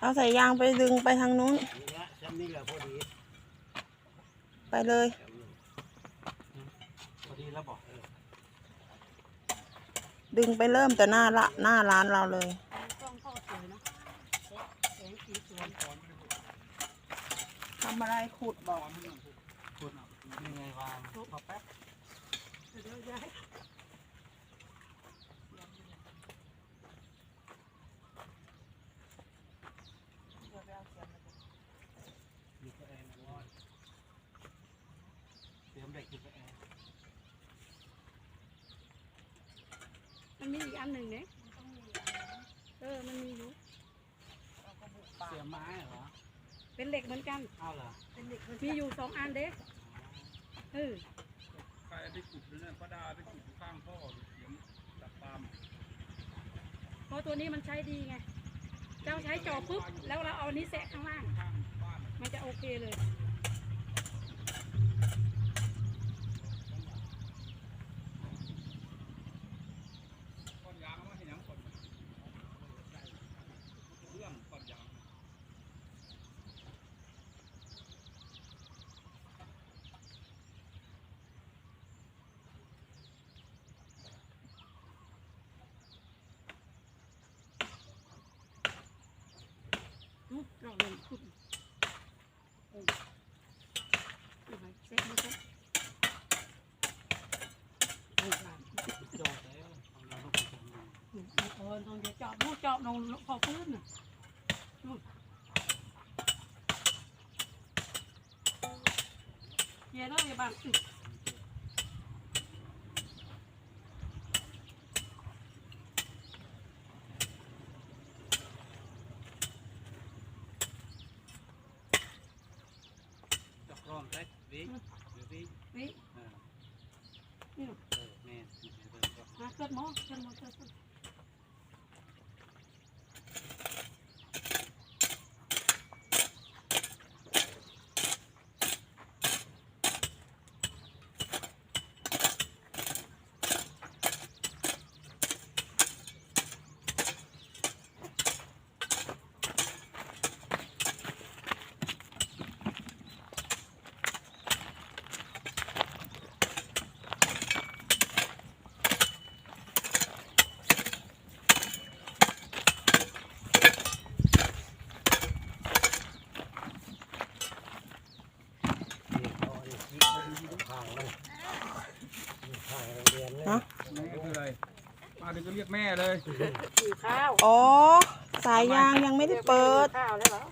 เอาสายยางไปดึงไปทางนู้น ไปเลย ดึงไปเริ่มแต่หน้าละหน้าร้านเราเลย ทำอะไรขุดบ่อกพูดยังไงวางพอแป๊บ เดี๋ยวย้าย อยู่กับแอนวอนเตรียมเด็กอยู่กับแอน มันมี อีกอันหนึ่งเนี่ยเออ มันมีอยู่เตรียมไม้เหรอเป็นเหล็กเหมือนกัน เอาเหรอมีอยู่สองอันเด้เออ ใครไปขุดเนี่ยป้าดาไปขุดอยู่ข้างพ่อเสียงดับปาล์มเพราะตัวนี้มันใช้ดีไง เจ้าใช้จอบปุ๊บ แล้วเราเอาอันนี้แสะข้างล่าง ข้างบ้าน มันจะโอเคเลย ก้อนยางมาเห็นยังก่อนเรื่องก้อนยาง อื้อ เราเดินขึ้นโอ้ยเอาไว้แสะมาแสะโอ้ยอ่านจอดแล้วเอาเราต้องไปทำงานเออตรงเดี๋ยวจอบลูกจอบลงพอพื้นน่ะนู่นเย่เลยบ้านอึจับรองได้ วิเดี๋ยววิวิเออนี่เออแม่เดินก็มาเกิดหมอเกิดหมอเกิดหมอ นี่เขาเอาดิข้างมันข้างโรงเรียนเนี่ย ฮะ นี่ก็คืออะไรมาถึงก็เรียก แม่เลยหิวข้าวอ๋อ สายยางยังไม่ได้เปิด ข้าวแล้วเหรอ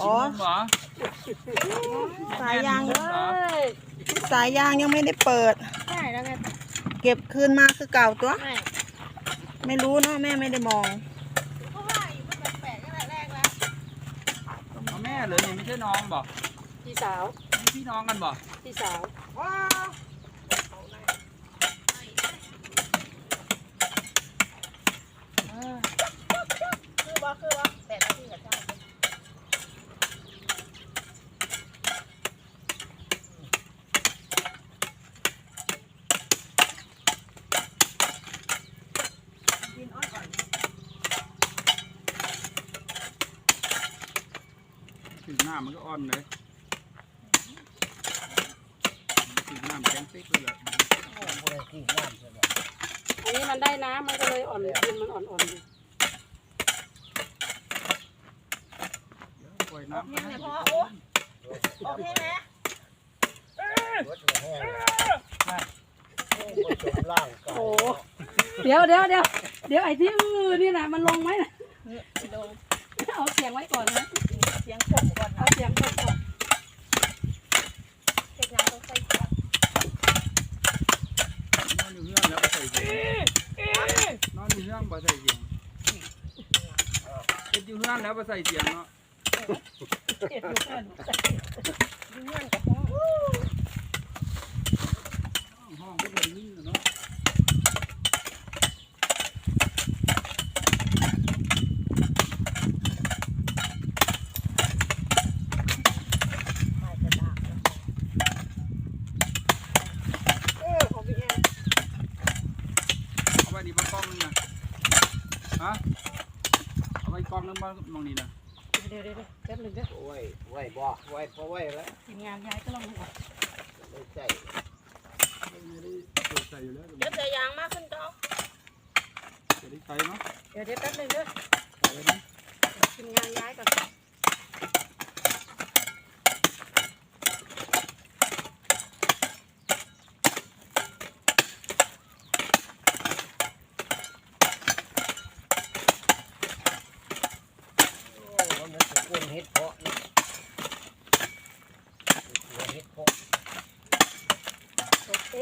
อ๋อชิมนมเหรอสายยางแม่มีนมเหรอเอ้ยสายยางยังไม่ได้เปิด ใช่แล้วไงเก็บคืนมาคือเก่าตัว ไม่ไม่รู้เนาะแม่ไม่ได้มองเพราะว่าอยู่มันแปลกๆตั้งแต่แรกแล้วเอาแม่เหรอนี่ไม่ใช่น้องบอกพี่สาวนี่พี่น้องกันบอกพี่สาวคือว่าคือว่าแปดนาทีกับเจ้า ถึงหน้ามันก็อ่อนเลยถึงหน้ามันแข็งติ๊กเลยแหละโอ้โหเลยที่น้ำใช่ไหมอันนี้มันได้น้ำมันก็เลยอ่อนดินมันอ่อนๆอยู่เดี๋ยวปล่อยน้ำเนี่ยเนี่ยพ่อโอ้โอเคไหมรถมันแห้งโอ้ผสมร่างกายโอ้เดี๋ยวเดี๋ยวเดี๋ยวเดี๋ยวไอ้ที่อื้อนี่นะมันลงไหมน่ะลงเอาเสียงไว้ก่อนนะเสียงผมก่อนเอานะเสียงก่อนก่อนเฮ็ดงานต้องใส่ก่อนนอนอยู่เฮือนแล้วก็ใส่เสียงนอนอยู่เฮือนบ่ใส่เสียงเป็นอยู่เฮือนแล้วบ่ใส่เสียงเนาะเจ็ดอยู่กันอยู่เงื่อนกับห้องห้องก็เลยยิ่งเนาะ ใส่กระดาษนะเออของพี่แอน เอาไว้นี่บ่กล้องนึงนะฮะ ว้กล้องนึงบ้างมองนี่นะ เดี๋ยวเดี๋ยวเดี๋ยวแป๊บหนึง เด้อโอ้ยไว้บ่ไว้พอไว้แล้วทีมงานย้ายก็ลองดูก่อนไม่ใช่ไม่ได้เปิดใส่อยู่แล้วเดี๋ยวใส่ยางมากขึ้นก็จะได้ใส่เนาะเดี๋ยวเดี๋ยวแป๊บหนึงเด้อใส่ไว้นะทีมงานย้ายก่อน โอ้ยมันสมควรเฮ็ดเพาะนี่หัวเฮ็ดเพาะ โอเค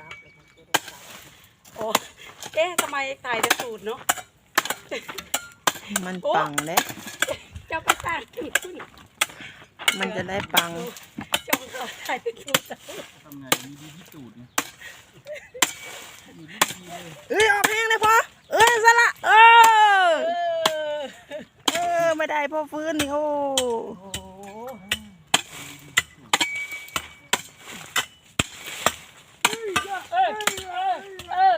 รับเลยค่ะจะได้รับ โอ้ เอ๊ะทำไมถ่ายแต่สูตรเนาะ มันปังเลยเจ้าไปต่างขึ้นขึ้นมันจะได้ปัง เจ้าก็ถ่ายแต่สูตรทำไงมีดีที่ตูดไงมีดีดีเลย เอ้ยออกแห้งเลยพอเอ้ยสละเออ เออ เออ ไม่ได้พอฟื้นนี่โอ้โอ้โหเออเออเออ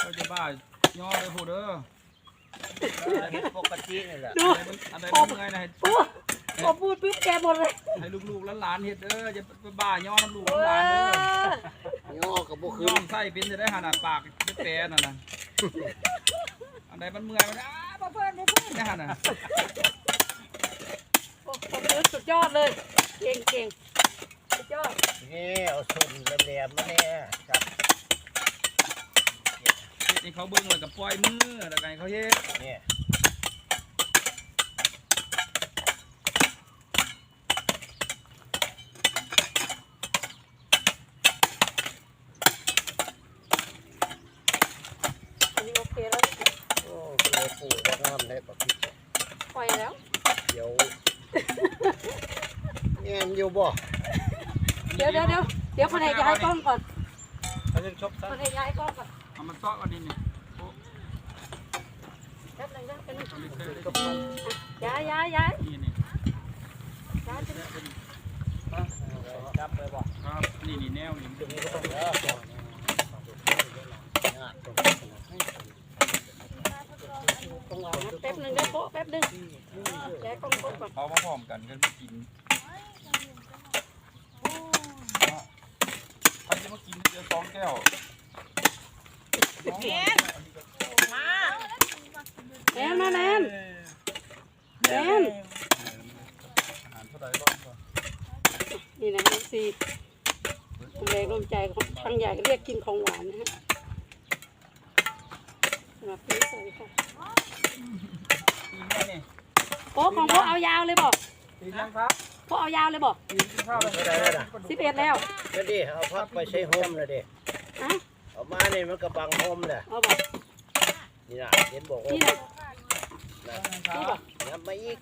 เราจะบ้า ย่อเลยโหเด้อเฮ็ดปกตินี่แหละดู อะไรมันอะไรมันเมื่อยนะให้โอ้พอพูดปุ๊บแกหมดเลยให้ลูกๆหลานๆเฮ็ดเด้อจะไปบ้าย่อน้ำลูกเอน้ำหลานเด้อ ย่อกับบ่คืย่นอมไส้เป็นจะได้หาหนาปากจะแปรนั่นน่ะอันใดมันเมื่อยมันอ้าบ่เพิ่นบ่เพิ่นนะฮะน่ะโอ้ผมรู้สุดยอดเลย เก่งเก่งสุดยอดนี่เอาสุ่มแหลมๆมาแน่ครับเฮ็ด ให้เขาเบิ่งแล้วก็ปล่อยมือแล้วก็ให้เขาเฮ็ดเนี่ยอันนี้โอเคแล้วโอ้เคยปลูกว่างามได้ปะพี่ปล่อยแล้วเดี๋ยวแง่มอยู่บ่เดี๋ยวเดี๋ยวเดี๋ยวเดี๋ยวคนไหนย้ายกล้องก่อนเขาจะชกซะคนไหนย้ายกล้องก่อน เอามันซ้อกันนิดนึงโอ้แป๊บหนึงนะแป๊บหนึงเขาไม่เคยก็มันย้ายย้ายย้ายนี่นี่ย้ายไปจับไปบ่ครับ นี่นี่แนวนี่ตรงนี้ก็ต้องแล้วงานตรงนี้ต้องเอานะแป๊บหนึงเดี๋ยวโป๊ะแป๊บหนึงย้ายกล้องโป๊ะก่อนเอามาพร้อมกันกันไปกินใครจะมากินเดียวสองแก้วมา แนนมาแนนแนนอาหารเท่าไหร่บ้างนี่นะน้องซีผมแรงร่วมใจของทางใหญ่เรียกกินของหวานนะฮะสำหรับพี่สวัสดีค่ะกินแม่นี่โป๊ะของโป๊ะเอายาวเลยบอกกินยังครับโป๊ะเอายาวเลยบอกกินข้าวเลยไม่ได้แล้วนะสิบเอ็ดแล้วก็ดิเอาพักไปใช้โฮมเลยดิอะ เอามาเนี่ยมันกระบังหอมเลยเอาแบนี่นะเห็นบอกว่านี่นะนะนี่แบบนับมาอีก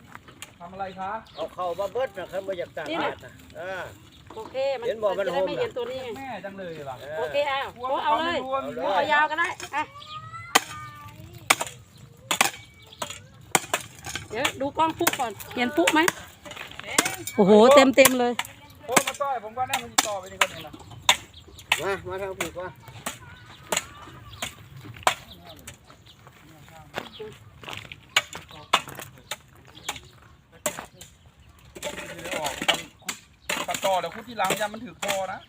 ทำอะไรคะเอาเข่ามาเบิดนะครับมาจากต่างชาตินะอ่า โอเค มันเห็นบอกมันจะได้ไม่เห็นตัวนี้แม่จังเลยว่ะโอเคเอาโอเอาเลยโอ้เอายาวก็ได้อะเดี๋ยวดูกล้องปุ๊บก่อน เห็นปุ๊บไหมโอ้โห เต็มเต็มเลยโอ้มาต้อยผมก็น่ามันต่อไปนี่ก็เนี่ยนะมา มาทางผูกว่า แล้วคุณที่ร้างยามันถือคอนะ